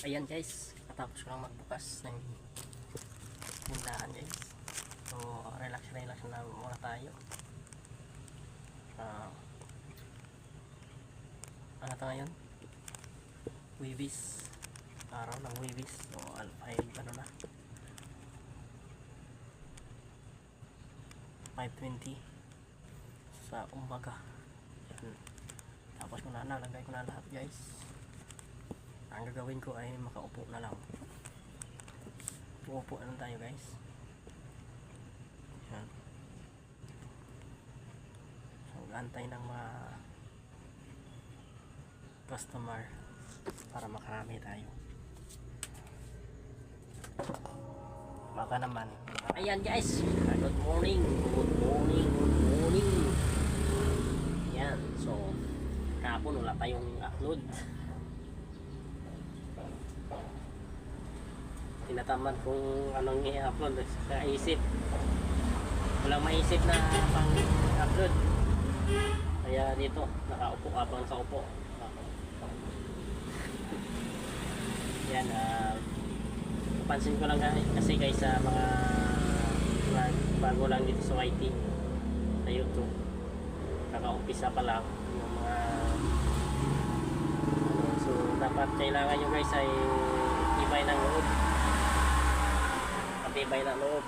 Ayan guys, katapos ko lang magbukas ng tindahan guys. So, relax relax na muna tayo. Ah, ano ito ngayon? Wibis. Araw ng Wibis. So, al 5 ano na. 5.20 sa umaga. Yan. Tapos ko na nalagay ko na lahat guys ang gagawin ko ay makaupo na lang. Uupo na tayo guys. Yan so antay ng mga customer para makarami tayo. Baka naman. Ayan guys. Good morning. Good morning. Good morning. Yan so kahapon wala tayong upload tinatamad kung anong i-upload sa isip. Walang maisip na pang upload. Kaya dito nakaupo habang nakaupo yan ah napansin ko lang kasi guys sa mga bago lang dito sa YT sa YouTube kakaumpisa pa lang yung mga so dapat kailangan nyo guys ay tibay ng loob matibay na loob.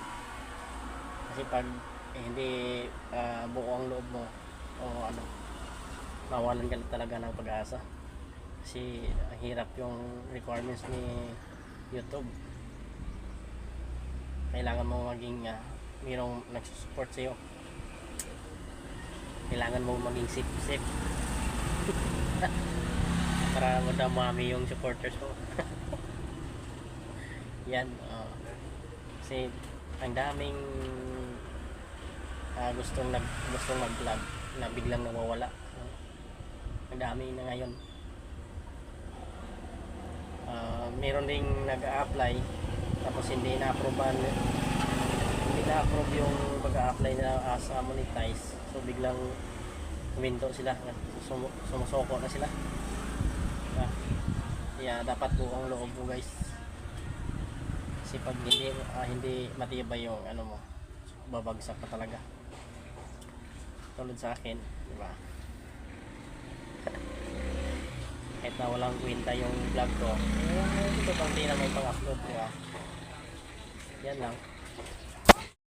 Kasi pag eh, hindi ah, buo ang loob mo o ano mawalan ka talaga ng pag-asa. Kasi ang hirap yung requirements ni YouTube. Kailangan mo maging uh, mayroong nagsusupport sa'yo. Kailangan mo maging safe safe para madamami yung supporters mo. Yan uh, kasi ang daming ah, gustong nag gustong mag-vlog na biglang nawawala. Ang dami na ngayon. Ah, meron ding nag-a-apply tapos hindi na-approve hindi na-approve yung pag-a-apply na as a monetize. So biglang huminto sila. Sum sumusoko na sila. Ah, kaya dapat buong loob mo guys kasi pag hindi ah, hindi matibay yung ano mo babagsak ka talaga. Tulad sa akin di ba? Kahit na walang kwenta yung vlog ko eh, ito pang di na may pang-upload di ba? Yan lang